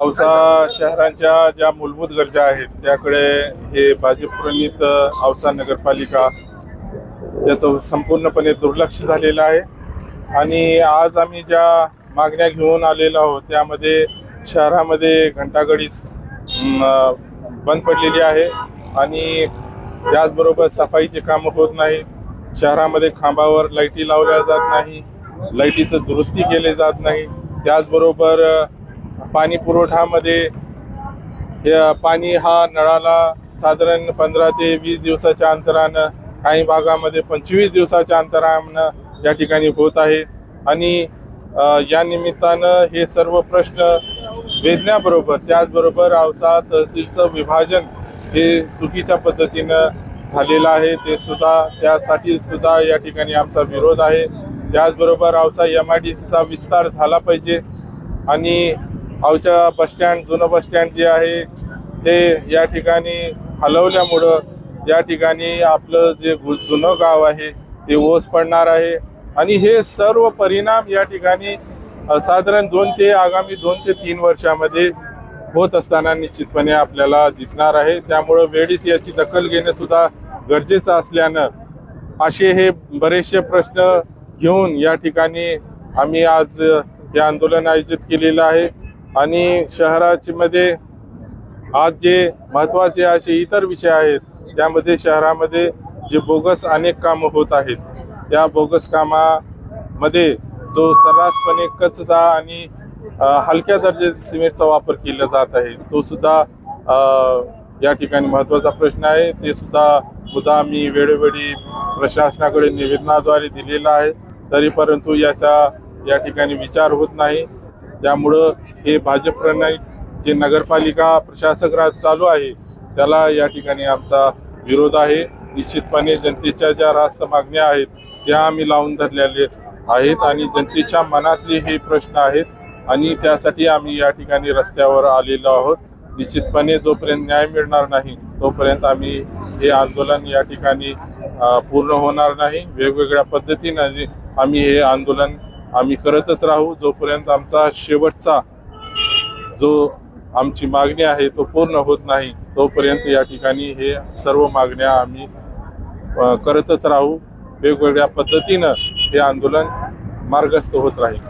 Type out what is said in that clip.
औसा शहरांच्या ज्या मूलभूत गरजा आहेत त्याकडे हे भाजपप्रणित औसा नगरपालिका त्याचं संपूर्णपणे दुर्लक्ष झालेलं आहे. आणि आज आम्ही ज्या मागण्या घेऊन आलेलो आहोत त्यामध्ये शहरामध्ये घंटागडी बंद पडलेली आहे. आणि त्याचबरोबर सफाईचे कामं होत नाही शहरामध्ये खांबावर लाईटी लावल्या जात नाही. लाईटीचं दुरुस्ती केले जात नाही. त्याचबरोबर पाणी पुरवठामध्ये पाणी हा नळाला साधारण पंधरा ते वीस दिवसाच्या अंतरानं काही भागामध्ये पंचवीस दिवसाच्या अंतरानं या ठिकाणी होत आहे. आणि या निमित्तानं हे सर्व प्रश्न वेदण्याबरोबर त्याचबरोबर औसा तहसीलचं विभाजन हे चुकीच्या पद्धतीनं झालेलं आहे. ते सुद्धा त्यासाठी सुद्धा या ठिकाणी आमचा विरोध आहे. त्याचबरोबर औसा एम आय डी सीचा विस्तार झाला पाहिजे. आणि औसा बसस्टँड जुनं बसस्टँड जे आहे ते या ठिकाणी हलवल्यामुळं या ठिकाणी आपलं जे जुनं गाव आहे ते ओस पडणार आहे. आणि हे सर्व परिणाम या ठिकाणी साधारण दोन ते आगामी दोन ते तीन वर्षामध्ये होत असताना निश्चितपणे आपल्याला दिसणार आहे. त्यामुळं वेळीच याची दखल घेणं सुद्धा गरजेचं असल्यानं असे हे बरेचसे प्रश्न घेऊन या ठिकाणी आम्ही आज हे आंदोलन आयोजित केलेलं आहे. आणि शहराची मध्ये आज जे महत्त्वाचे असे इतर विषय आहेत त्यामध्ये शहरामध्ये जे बोगस अनेक कामं होत आहेत त्या बोगस कामामध्ये जो सर्रासपणे कचचा आणि हलक्या दर्जाच्या सिमेंटचा वापर केला जात आहे तो सुद्धा या ठिकाणी महत्त्वाचा प्रश्न आहे. ते सुद्धा मुद्दा मी वेळोवेळी प्रशासनाकडे निवेदनाद्वारे दिलेला आहे. तरी परंतु याचा या ठिकाणी विचार होत नाही. त्यामुळं हे भाजप प्रणित जे नगरपालिका प्रशासक राज चालू आहे त्याला या ठिकाणी आमचा विरोध आहे. निश्चितपणे जनतेच्या ज्या रास्त मागण्या आहेत त्या आम्ही लावून धरलेले आहेत आणि जनतेच्या मनातले हे प्रश्न आहेत आणि त्यासाठी आम्ही या ठिकाणी रस्त्यावर आलेलो आहोत. निश्चितपणे जोपर्यंत न्याय मिळणार नाही तोपर्यंत आम्ही हे आंदोलन या ठिकाणी पूर्ण होणार नाही. वेगवेगळ्या पद्धतीनं आम्ही हे आंदोलन आम्ही करतच राहू. जोपर्यंत आमचा शेवटचा जो आमची मागणी आहे तो पूर्ण होत नाही तोपर्यंत या ठिकाणी हे सर्व मागण्या आम्ही करतच राहू. वेगवेगळ्या पद्धतीनं हे आंदोलन मार्गस्थ होत राहील.